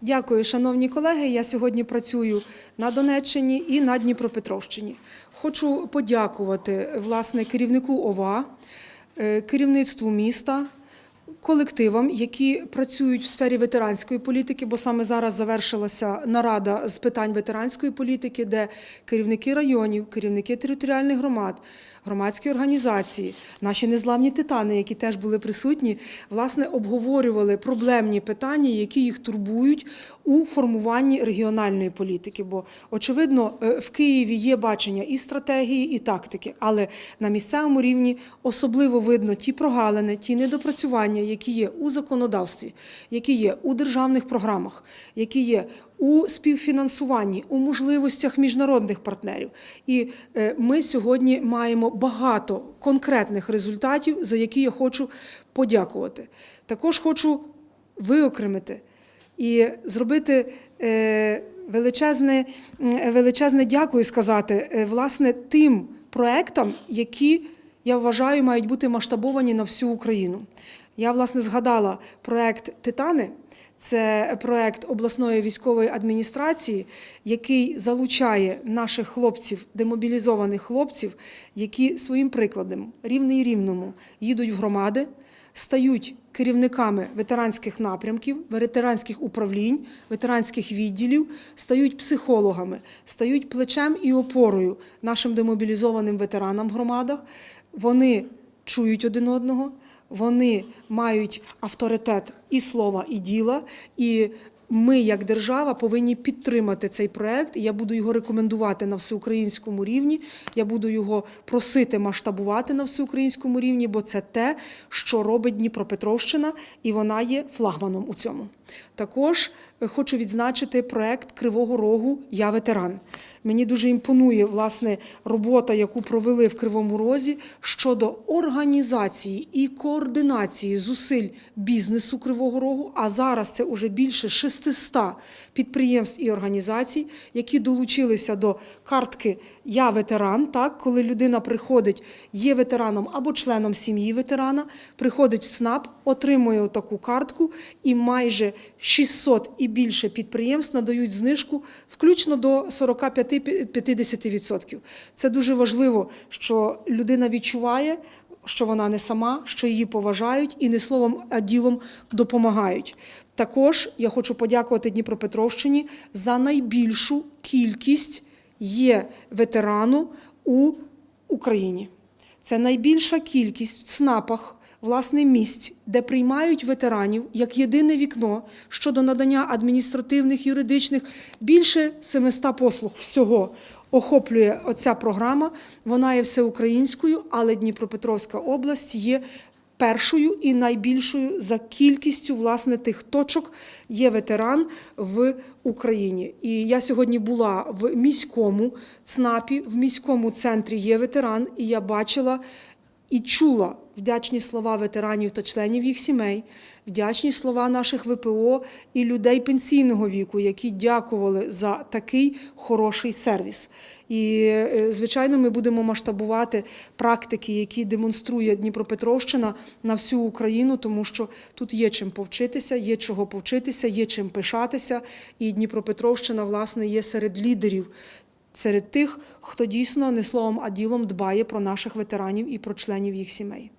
Дякую, шановні колеги. Я сьогодні працюю на Донеччині і на Дніпропетровщині. Хочу подякувати власне керівнику ОВА, е, керівництву міста, колективам, які працюють в сфері ветеранської політики, бо саме зараз завершилася нарада з питань ветеранської політики, де керівники районів, керівники територіальних громад, громадські організації, наші незламні титани, які теж були присутні, власне обговорювали проблемні питання, які їх турбують у формуванні регіональної політики. Бо очевидно, е, в Києві є бачення і стратегії, і тактики, але на місцевому рівні особливо видно ті прогалини, ті недопрацювання, які є у законодавстві, які є у державних програмах, які є у співфінансуванні, у можливостях міжнародних партнерів. І е, ми сьогодні маємо багато конкретних результатів, за які я хочу подякувати. Також хочу виокремити і зробити е, величезне, величезне дякую сказати е, власне тим проектам, які я вважаю мають бути масштабовані на всю Україну. Я власне згадала проект Титани. Це проект обласної військової адміністрації, який залучає наших хлопців, демобілізованих хлопців, які своїм прикладом рівний рівному їдуть в громади, стають керівниками ветеранських напрямків, ветеранських управлінь, ветеранських відділів, стають психологами, стають плечем і опорою нашим демобілізованим ветеранам в громадах. Вони чують один одного. Вони мають авторитет і слова, і діла, і ми, як держава, повинні підтримати цей проект. Я буду його рекомендувати на всеукраїнському рівні. Я буду його просити масштабувати на всеукраїнському рівні, бо це те, що робить Дніпропетровщина, і вона є флагманом у цьому. Також хочу відзначити проект Кривого Рогу Я ветеран. Мені дуже імпонує власне робота, яку провели в Кривому Розі щодо організації і координації зусиль бізнесу Кривого Рогу. А зараз це вже більше 600 підприємств і організацій, які долучилися до картки Я ветеран. Так, коли людина приходить, є ветераном або членом сім'ї ветерана, приходить в СНАП, отримує таку картку, і майже 600 і більше підприємств надають знижку, включно до 45-50%. Це дуже важливо, що людина відчуває, що вона не сама, що її поважають і не словом, а ділом допомагають. Також я хочу подякувати Дніпропетровщині за найбільшу кількість є ветерану у Україні. Це найбільша кількість в ЦНАПах, власне, місць, де приймають ветеранів як єдине вікно щодо надання адміністративних, юридичних, більше 700 послуг всього охоплює оця програма. Вона є всеукраїнською, але Дніпропетровська область є першою і найбільшою за кількістю власне тих точок є ветеран в Україні. І я сьогодні була в міському ЦНАПі, в міському центрі є ветеран, і я бачила і чула вдячні слова ветеранів та членів їх сімей, вдячні слова наших ВПО і людей пенсійного віку, які дякували за такий хороший сервіс. І, е, звичайно, ми будемо масштабувати практики, які демонструє Дніпропетровщина на всю Україну, тому що тут є чим повчитися, є чого повчитися, є чим пишатися. І Дніпропетровщина, власне, є серед лідерів серед тих, хто дійсно не словом, а ділом дбає про наших ветеранів і про членів їх сімей.